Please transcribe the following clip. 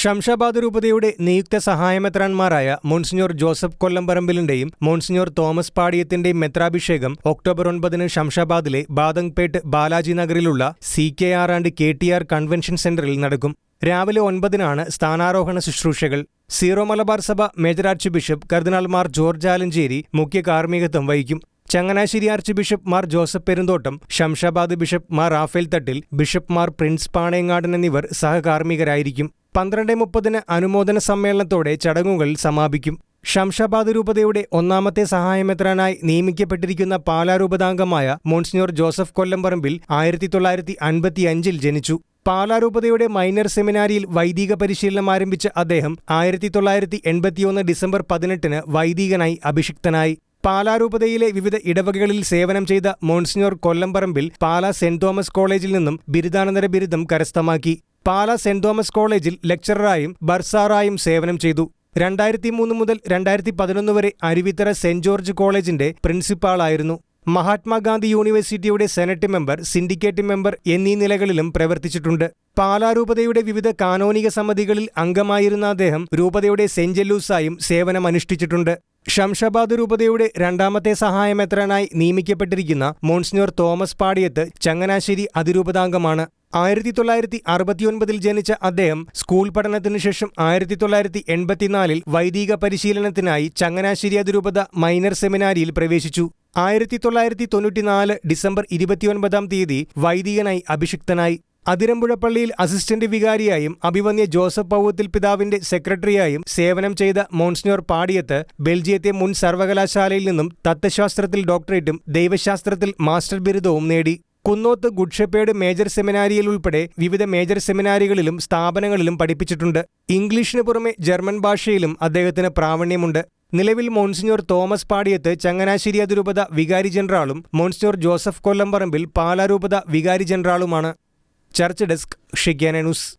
ഷംഷാബാദ് രൂപതയുടെ നിയുക്ത സഹായ മെത്രാൻമാരായ മോൺസിഞ്ഞോർ ജോസഫ് കൊല്ലംപറമ്പിലിന്റെയും മോൺസിഞ്ഞോർ തോമസ് പാടിയത്തിന്റെയും മെത്രാഭിഷേകം ഒക്ടോബർ ഒൻപതിന് ഷംഷാബാദിലെ Badangpet Balaji നഗറിലുള്ള C K R and K T R convention സെന്ററിൽ നടക്കും. രാവിലെ ഒൻപതിനാണ് സ്ഥാനാരോഹണ ശുശ്രൂഷകൾ. സീറോ മലബാർ സഭ മേജർ ആർച്ച് ബിഷപ്പ് കർദിനാൾമാർ ജോർജ് ആലഞ്ചേരി മുഖ്യ കാർമ്മികത്വം വഹിക്കും. Changanassery archbishop Mar Joseph Perumthottam Shamshabad bishop Mar Raphael Thattil bishop Mar Prince Panayangadan എന്നിവർ സഹകാർമ്മികരായിരിക്കും. പന്ത്രണ്ട് മുപ്പതിന് അനുമോദന സമ്മേളനത്തോടെ ചടങ്ങുകൾ സമാപിക്കും. ഷംഷാബാദ് രൂപതയുടെ ഒന്നാമത്തെ സഹായമെത്രാനായി നിയമിക്കപ്പെട്ടിരിക്കുന്ന പാലാ രൂപതാംഗമായ മോൺസിനോർ ജോസഫ് കൊല്ലംപറമ്പിൽ ആയിരത്തി തൊള്ളായിരത്തി അൻപത്തിയഞ്ചിൽ ജനിച്ചു. പാലാ രൂപതയുടെ മൈനർ സെമിനാരിയിൽ വൈദിക പരിശീലനം ആരംഭിച്ച അദ്ദേഹം ആയിരത്തി തൊള്ളായിരത്തി എൺപത്തിയൊന്ന് ഡിസംബർ പതിനെട്ടിന് വൈദികനായി അഭിഷിക്തനായി. പാലാ രൂപതയിലെ വിവിധ ഇടവകകളിൽ സേവനം ചെയ്ത monsignor Kollamparambil Pala saint Thomas കോളേജിൽ നിന്നും ബിരുദാനന്തര ബിരുദം കരസ്ഥമാക്കി. പാലാ സെന്റ് തോമസ് കോളേജിൽ ലെക്ചററായും ബർസാറായും സേവനം ചെയ്തു. രണ്ടായിരത്തി മൂന്ന് മുതൽ രണ്ടായിരത്തി പതിനൊന്ന് വരെ അരുവിത്തറ സെന്റ് ജോർജ് കോളേജിന്റെ പ്രിൻസിപ്പാളായിരുന്നു. മഹാത്മാഗാന്ധി യൂണിവേഴ്സിറ്റിയുടെ സെനറ്റ് മെമ്പർ സിൻഡിക്കേറ്റ് മെമ്പർ എന്നീ നിലകളിലും പ്രവർത്തിച്ചിട്ടുണ്ട്. പാലാ രൂപതയുടെ വിവിധ കാനോനിക സമിതികളിൽ അംഗമായിരുന്ന അദ്ദേഹം രൂപതയുടെ സെന്റ് സേവനമനുഷ്ഠിച്ചിട്ടുണ്ട്. ഷംഷബാദ് രൂപതയുടെ രണ്ടാമത്തെ സഹായമെത്രനായി നിയമിക്കപ്പെട്ടിരിക്കുന്ന മോൺസിഞ്ഞോർ തോമസ് പാടിയത്ത് ചങ്ങനാശ്ശേരി അതിരൂപതാംഗമാണ്. ആയിരത്തി തൊള്ളായിരത്തി അറുപത്തിയൊൻപതിൽ ജനിച്ച അദ്ദേഹം സ്കൂൾ പഠനത്തിനു ശേഷം ആയിരത്തി തൊള്ളായിരത്തി എൺപത്തിനാലിൽ വൈദിക പരിശീലനത്തിനായി ചങ്ങനാശ്ശേരി അതിരൂപത മൈനർ സെമിനാരിയിൽ പ്രവേശിച്ചു. ആയിരത്തി തൊള്ളായിരത്തി തൊണ്ണൂറ്റിനാല് ഡിസംബർ ഇരുപത്തിയൊൻപതാം തീയതി വൈദികനായി അഭിഷിക്തനായി. അതിരമ്പുഴപ്പള്ളിയിൽ അസിസ്റ്റന്റ് വികാരിയായും അഭിവന്യ ജോസഫ് പൗവത്തിൽ പിതാവിന്റെ സെക്രട്ടറിയായും സേവനം ചെയ്ത മോൺസിനോർ പാടിയത്ത് ബെൽജിയത്തെ മുൻ സർവകലാശാലയിൽ നിന്നും തത്വശാസ്ത്രത്തിൽ ഡോക്ടറേറ്റും ദൈവശാസ്ത്രത്തിൽ മാസ്റ്റർ ബിരുദവും നേടി. കുന്നോത്ത് ഗുഡ്ഷെപ്പേഡ് മേജർ സെമിനാരിയിൽ ഉൾപ്പെടെ വിവിധ മേജർ സെമിനാരികളിലും സ്ഥാപനങ്ങളിലും പഠിപ്പിച്ചിട്ടുണ്ട്. ഇംഗ്ലീഷിന് പുറമെ ജർമ്മൻ ഭാഷയിലും അദ്ദേഹത്തിന് പ്രാവീണ്യമുണ്ട്. നിലവിൽ മോൺസിഞ്ഞോർ തോമസ് പാടിയത്ത് ചങ്ങനാശ്ശേരി അതിരൂപത വികാരി ജനറാളും മോൺസിഞ്ഞോർ ജോസഫ് കൊല്ലംപറമ്പിൽ പാലാരൂപത വികാരി ജനറാളുമാണ്. Church desk ഷിഗ്യാനുസ്